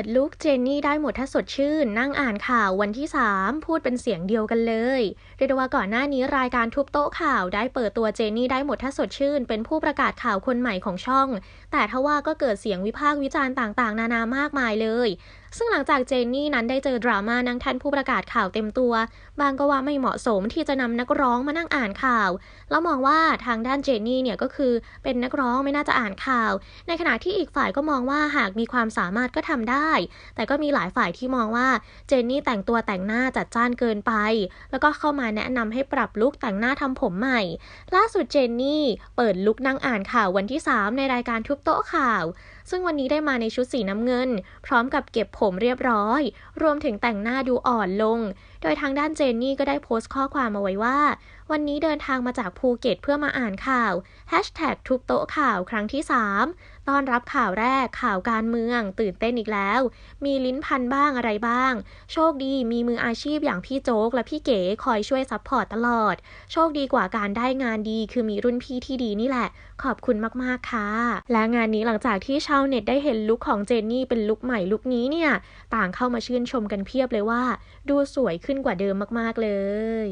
ปิดลุกเจนนี่ได้หมดถ้าสดชื่น นั่งอ่านข่าววันที่ 3 พูดเป็นเสียงเดียวกันเลยเรียกว่าก่อนหน้านี้รายการทุบโต๊ะข่าวได้เปิดตัวเจนนี่ได้หมดถ้าสดชื่น เป็นผู้ประกาศข่าวคนใหม่ของช่อง แต่ทว่าก็เกิดเสียงวิพากษ์วิจารณ์ต่างๆ นานามากมายเลยซึ่งหลังจากเจนนี่นั้นได้เจอดราม่านั่งแท่นผู้ประกาศข่าวเต็มตัว บางก็ว่าไม่เหมาะสมที่จะนำนักร้องมานั่งอ่านข่าว แล้วมองว่าทางด้านเจนนี่เนี่ยก็คือเป็นนักร้องไม่น่าจะอ่านข่าว ในขณะที่อีกฝ่ายก็มองว่าหากมีความสามารถก็ทำได้ แต่ก็มีหลายฝ่ายที่มองว่าเจนนี่แต่งตัวแต่งหน้าจัดจ้านเกินไป แล้วก็เข้ามาแนะนำให้ปรับลุคแต่งหน้าทำผมใหม่ ล่าสุดเจนนี่เปิดลุคนั่งอ่านข่าววันที่ 3 ในรายการทุบโต๊ะข่าว ซึ่งวันนี้ได้มาในชุดสีน้ำเงิน พร้อมกับเก็บผมเรียบร้อย รวมถึงแต่งหน้าดูอ่อนลง โดยทางด้านเจนนี่ก็ได้โพสต์ข้อความมาไว้ว่า วันนี้เดินทางมาจากภูเก็ตเพื่อมาอ่านข่าวทุบโต๊ะข่าวครั้งที่ 3 ต้อนรับข่าวแรกข่าวการเมือง ตื่นเต้นอีกแล้ว มีลิ้นพันบ้างอะไรบ้าง โชคดีมีมืออาชีพอย่างพี่โจ๊กและพี่เก๋คอยช่วยซัพพอร์ตตลอด โชคดีกว่าการได้งานดีคือมีรุ่นพี่ที่ดีนี่แหละ ขอบคุณมากๆค่ะ และงานนี้หลังจากที่ชาาวเน็ตได้เห็นลุคของเจนนี่เป็นลุคใหม่ลุคนี้เนี่ย ต่างเข้ามาชื่นชมกันเพียบเลยว่า ดูสวยขึ้นกว่าเดิมมากๆเลย